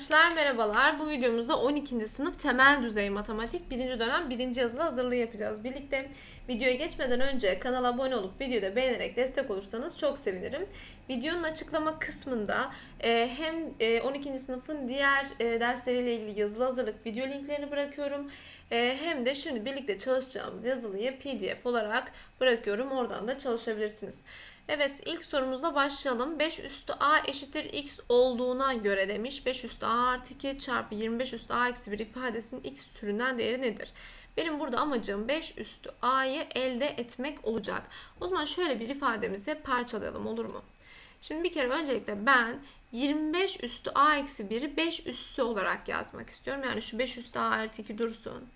Arkadaşlar merhabalar. Bu videomuzda 12. sınıf temel düzey matematik 1. dönem 1. yazılı hazırlığı yapacağız. Birlikte videoya geçmeden önce kanala abone olup videoda beğenerek destek olursanız çok sevinirim. Videonun açıklama kısmında e, hem e, 12. sınıfın diğer e, dersleriyle ilgili yazılı hazırlık video linklerini bırakıyorum. E, hem de şimdi birlikte çalışacağımız yazılıyı pdf olarak bırakıyorum. Oradan da çalışabilirsiniz. Evet ilk sorumuzla başlayalım. 5 üstü a eşittir x olduğuna göre demiş. 5 üstü a artı 2 çarpı 25 üstü a eksi 1 ifadesinin x türünden değeri nedir? Benim burada amacım 5 üstü a'yı elde etmek olacak. O zaman şöyle bir ifademizi parçalayalım olur mu? Şimdi bir kere öncelikle ben 25 üstü a eksi 1'i 5 üssü olarak yazmak istiyorum. Yani şu 5 üstü a artı 2 dursun.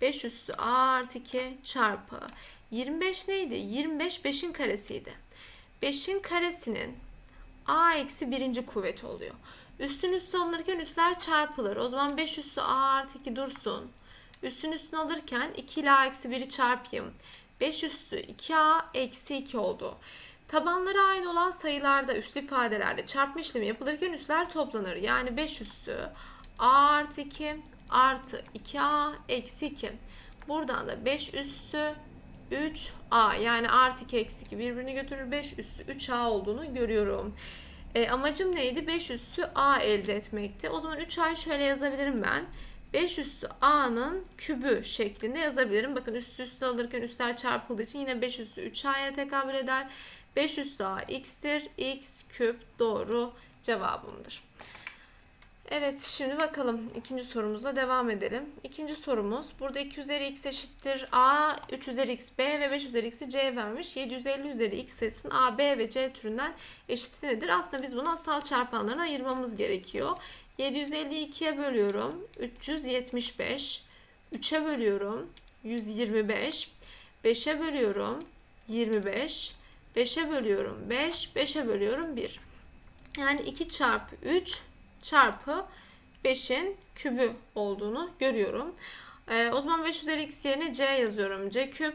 5 üssü a artı 2 çarpı. 25 neydi? 25 5'in karesiydi. 5'in karesinin a eksi birinci kuvveti oluyor. Üstün üstü alınırken üstler çarpılır. O zaman 5 üssü a artı 2 dursun. Üstün üstünü alırken 2 ile a eksi 1'i çarpayım. 5 üssü 2a eksi 2 oldu. Tabanları aynı olan sayılarda üslü ifadelerde çarpma işlemi yapılırken üsler toplanır. Yani 5 üssü a artı 2 artı 2a eksi 2. Buradan da 5 üssü 3a yani artı 2 eksi 2 birbirini götürür 5 üssü 3a olduğunu görüyorum. E, amacım neydi? 5 üssü a elde etmekti. O zaman 3a'yı şöyle yazabilirim ben. 5 üssü a'nın kübü şeklinde yazabilirim. Bakın üst üste alırken üstler çarpıldığı için yine 5 üssü 3a'ya tekabül eder. 5 üssü a x'tir. x küp doğru cevabımdır. Evet şimdi bakalım ikinci sorumuzla devam edelim. İkinci sorumuz burada 2 üzeri x eşittir a 3 üzeri x b ve 5 üzeri x'i c vermiş. 750 üzeri x sayısının a b ve c türünden eşiti nedir? Aslında biz bunu asal çarpanlarına ayırmamız gerekiyor. 750'yi 2'ye bölüyorum. 375. 3'e bölüyorum. 125. 5'e bölüyorum. 25. 5'e bölüyorum 5. 5'e bölüyorum 1. Yani 2 çarpı 3 çarpı 5'in kübü olduğunu görüyorum. E, o zaman 5 üzeri x yerine c yazıyorum. c küp.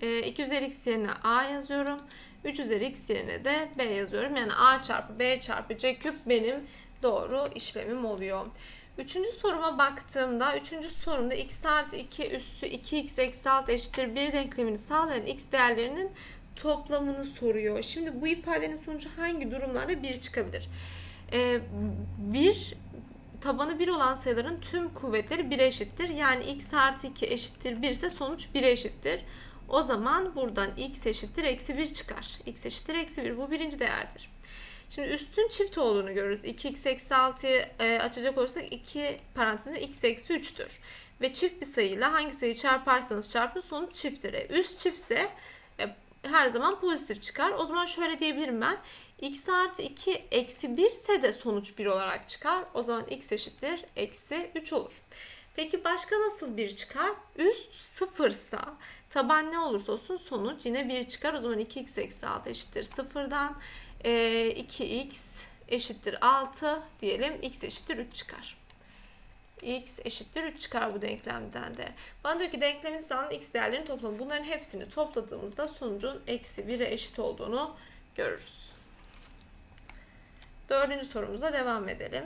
E, 2 üzeri x yerine a yazıyorum. 3 üzeri x yerine de b yazıyorum. Yani a çarpı b çarpı c küp benim doğru işlemim oluyor. Üçüncü soruma baktığımda, üçüncü sorumda x artı 2 üssü 2x eksi 6 eşittir 1 denklemini sağlayan x değerlerinin toplamını soruyor. Şimdi bu ifadenin sonucu hangi durumlarda 1 çıkabilir? E, bir tabanı 1 olan sayıların tüm kuvvetleri 1'e eşittir. Yani x artı 2 eşittir 1 ise sonuç 1'e eşittir. O zaman buradan x eşittir eksi 1 çıkar. x eşittir eksi 1 bu birinci değerdir. Şimdi üstün çift olduğunu görürüz. 2x eksi 6'yı e, açacak olursak 2 parantezinde x eksi 3'tür. Ve çift bir sayıyla hangi sayıyı çarparsanız çarpın sonuç çifttir. E, üst çiftse e, her zaman pozitif çıkar. O zaman şöyle diyebilirim ben x artı 2 eksi 1 ise de sonuç 1 olarak çıkar. O zaman x eşittir eksi 3 olur. Peki başka nasıl 1 çıkar? Üst sıfırsa taban ne olursa olsun sonuç yine 1 çıkar. O zaman 2x eksi 6 eşittir sıfırdan. E, 2x eşittir 6 diyelim. x eşittir 3 çıkar. x eşittir 3 çıkar bu denklemden de. Bana diyor ki denklemin sağlanan x değerlerinin toplamı. Bunların hepsini topladığımızda sonucun eksi 1'e eşit olduğunu görürüz. Dördüncü sorumuza devam edelim.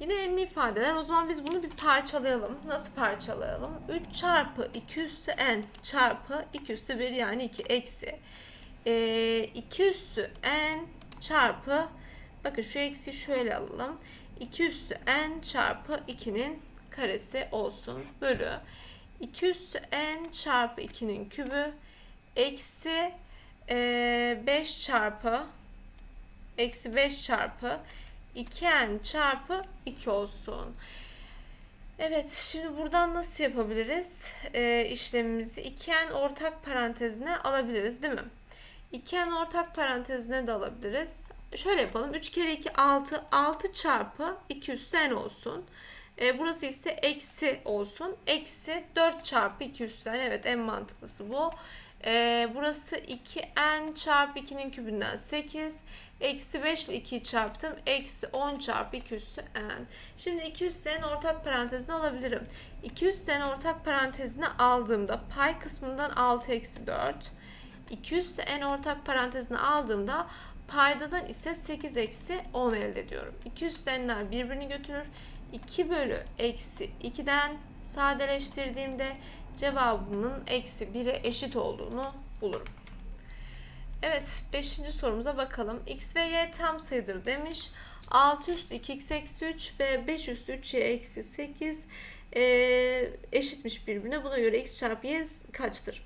Yine enli ifadeler. O zaman biz bunu bir parçalayalım. Nasıl parçalayalım? 3 çarpı 2 üssü n çarpı 2 üssü 1 yani 2 eksi. E, 2 üssü n çarpı bakın şu eksi şöyle alalım. 2 üssü n çarpı 2'nin karesi olsun. Bölü 2 üssü n çarpı 2'nin kübü eksi e, 5 çarpı eksi 5 çarpı 2n çarpı 2 olsun. Evet şimdi buradan nasıl yapabiliriz e, işlemimizi? 2n ortak parantezine alabiliriz değil mi? 2n ortak parantezine de alabiliriz. Şöyle yapalım. 3 kere 2 6. 6 çarpı 2 üssü n olsun. E, burası ise eksi olsun. Eksi 4 çarpı 2 üssü n. Evet en mantıklısı bu. E, burası 2n çarpı 2'nin kübünden 8. Eksi 5 ile 2'yi çarptım. Eksi 10 çarpı 2 üssü n. Şimdi 2 üssü n ortak parantezine alabilirim. 2 üssü n ortak parantezine aldığımda pay kısmından 6 eksi 4. 2 üssü n ortak parantezine aldığımda paydadan ise 8 eksi 10 elde ediyorum. 2 üssü n'ler birbirini götürür. 2 bölü eksi 2'den sadeleştirdiğimde cevabımın eksi 1'e eşit olduğunu bulurum. Evet 5. sorumuza bakalım. x ve y tam sayıdır demiş. 6 üstü 2x eksi 3 ve 5 üstü 3y eksi 8 e, eşitmiş birbirine. Buna göre x çarpı y kaçtır?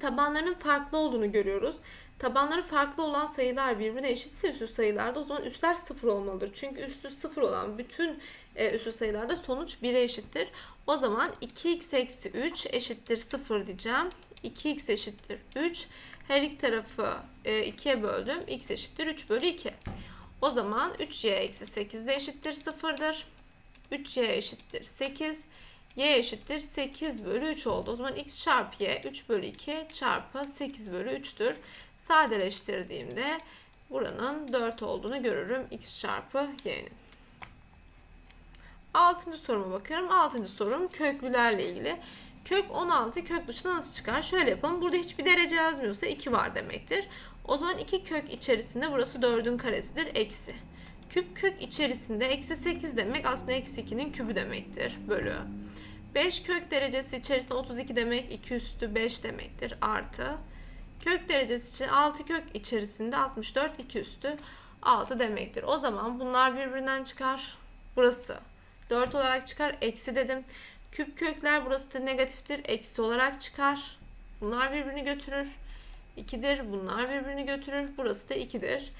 Tabanlarının farklı olduğunu görüyoruz. Tabanları farklı olan sayılar birbirine eşitse üstü sayılarda o zaman üstler sıfır olmalıdır. Çünkü üstü sıfır olan bütün e, üstü sayılarda sonuç 1'e eşittir. O zaman 2x eksi 3 eşittir 0 diyeceğim. 2x eşittir 3. Her iki tarafı e, 2'ye böldüm. x eşittir 3 bölü 2. O zaman 3y eksi 8 de eşittir 0'dır. 3y eşittir 8. y eşittir 8 bölü 3 oldu. O zaman x çarpı y 3 bölü 2 çarpı 8 bölü 3'tür. Sadeleştirdiğimde buranın 4 olduğunu görürüm. x çarpı y'nin. Altıncı soruma bakıyorum. Altıncı sorum köklülerle ilgili. Kök 16 kök dışına nasıl çıkar? Şöyle yapalım. Burada hiçbir derece yazmıyorsa 2 var demektir. O zaman 2 kök içerisinde burası 4'ün karesidir. Eksi. Küp kök içerisinde eksi 8 demek aslında eksi 2'nin kübü demektir. Bölü. 5 kök derecesi içerisinde 32 demek 2 üstü 5 demektir. Artı. Kök derecesi için 6 kök içerisinde 64 2 üstü 6 demektir. O zaman bunlar birbirinden çıkar. Burası 4 olarak çıkar. Eksi dedim. Küp kökler burası da negatiftir. Eksi olarak çıkar. Bunlar birbirini götürür. 2'dir. Bunlar birbirini götürür. Burası da 2'dir.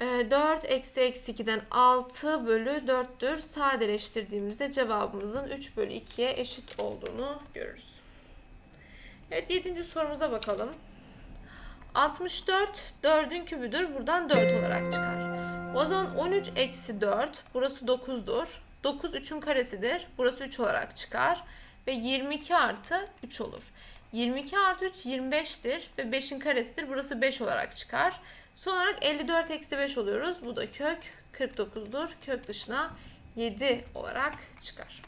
4 eksi eksi 2'den 6 bölü 4'tür. Sadeleştirdiğimizde cevabımızın 3 bölü 2'ye eşit olduğunu görürüz. Evet 7. sorumuza bakalım. 64 4'ün kübüdür. Buradan 4 olarak çıkar. O zaman 13 eksi 4 burası 9'dur. 9 3'ün karesidir. Burası 3 olarak çıkar. Ve 22 artı 3 olur. 22 artı 3 25'tir ve 5'in karesidir. Burası 5 olarak çıkar. Son olarak 54 eksi 5 oluyoruz. Bu da kök 49'dur. Kök dışına 7 olarak çıkar.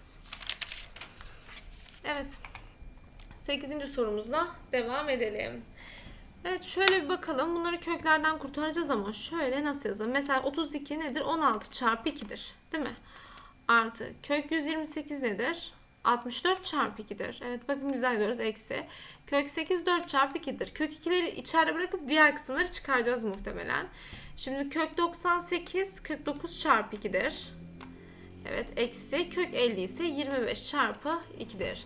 Evet. 8. sorumuzla devam edelim. Evet şöyle bir bakalım. Bunları köklerden kurtaracağız ama şöyle nasıl yazalım? Mesela 32 nedir? 16 çarpı 2'dir. Değil mi? Artı kök 128 nedir? 64 çarpı 2'dir. Evet bakın güzel görüyoruz. Eksi. Kök 8 4 çarpı 2'dir. Kök 2'leri içeride bırakıp diğer kısımları çıkaracağız muhtemelen. Şimdi kök 98 49 çarpı 2'dir. Evet eksi kök 50 ise 25 çarpı 2'dir.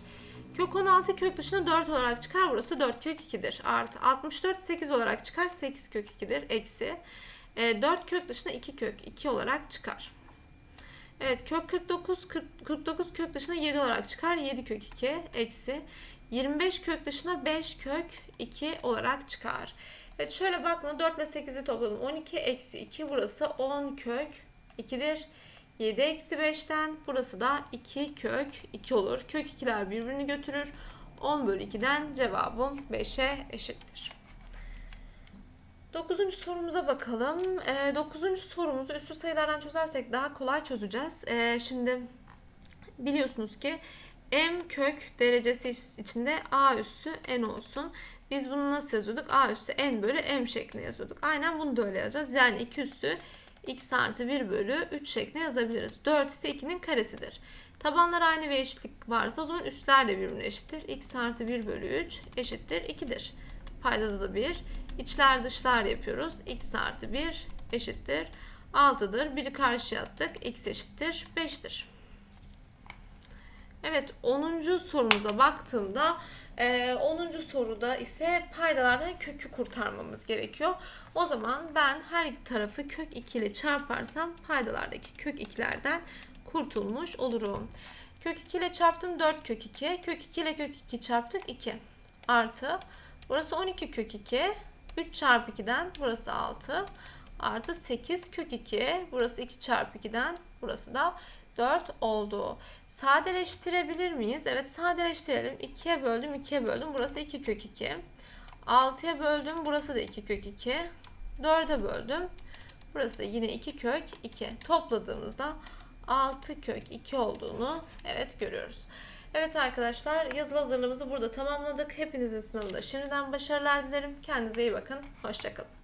Kök 16 kök dışına 4 olarak çıkar. Burası 4 kök 2'dir. Artı 64 8 olarak çıkar. 8 kök 2'dir. Eksi. E, 4 kök dışına 2 kök 2 olarak çıkar. Evet kök 49 40, 49 kök dışına 7 olarak çıkar. 7 kök 2 eksi 25 kök dışına 5 kök 2 olarak çıkar. Evet şöyle baktığımda 4 ile 8'i topladım. 12 eksi 2 burası 10 kök 2'dir. 7 eksi 5'ten burası da 2 kök 2 olur. Kök 2'ler birbirini götürür. 10 bölü 2'den cevabım 5'e eşittir. Dokuzuncu sorumuza bakalım. E, dokuzuncu sorumuzu üstü sayılardan çözersek daha kolay çözeceğiz. E, şimdi biliyorsunuz ki m kök derecesi içinde a üssü n olsun. Biz bunu nasıl yazıyorduk? a üssü n bölü m şeklinde yazıyorduk. Aynen bunu da öyle yazacağız. Yani 2 üssü x artı 1 bölü 3 şeklinde yazabiliriz. 4 ise 2'nin karesidir. Tabanlar aynı ve eşitlik varsa o zaman üstler de birbirine eşittir. x artı 1 bölü 3 eşittir 2'dir. Paydada da 1. İçler dışlar yapıyoruz. x artı 1 eşittir 6'dır. Biri karşıya attık. x eşittir 5'tir. Evet 10. sorumuza baktığımda 10. soruda ise paydalardan kökü kurtarmamız gerekiyor. O zaman ben her iki tarafı kök 2 ile çarparsam paydalardaki kök 2'lerden kurtulmuş olurum. Kök 2 ile çarptım 4 kök 2. Kök 2 ile kök 2 çarptık 2. Artı burası 12 kök 2. 3 çarpı 2'den burası 6. Artı 8 kök 2. Burası 2 çarpı 2'den burası da 4 oldu. Sadeleştirebilir miyiz? Evet sadeleştirelim. 2'ye böldüm 2'ye böldüm. Burası 2 kök 2. 6'ya böldüm. Burası da 2 kök 2. 4'e böldüm. Burası da yine 2 kök 2. Topladığımızda 6 kök 2 olduğunu evet görüyoruz. Evet arkadaşlar yazılı hazırlığımızı burada tamamladık. Hepinizin sınavında şimdiden başarılar dilerim. Kendinize iyi bakın. Hoşçakalın.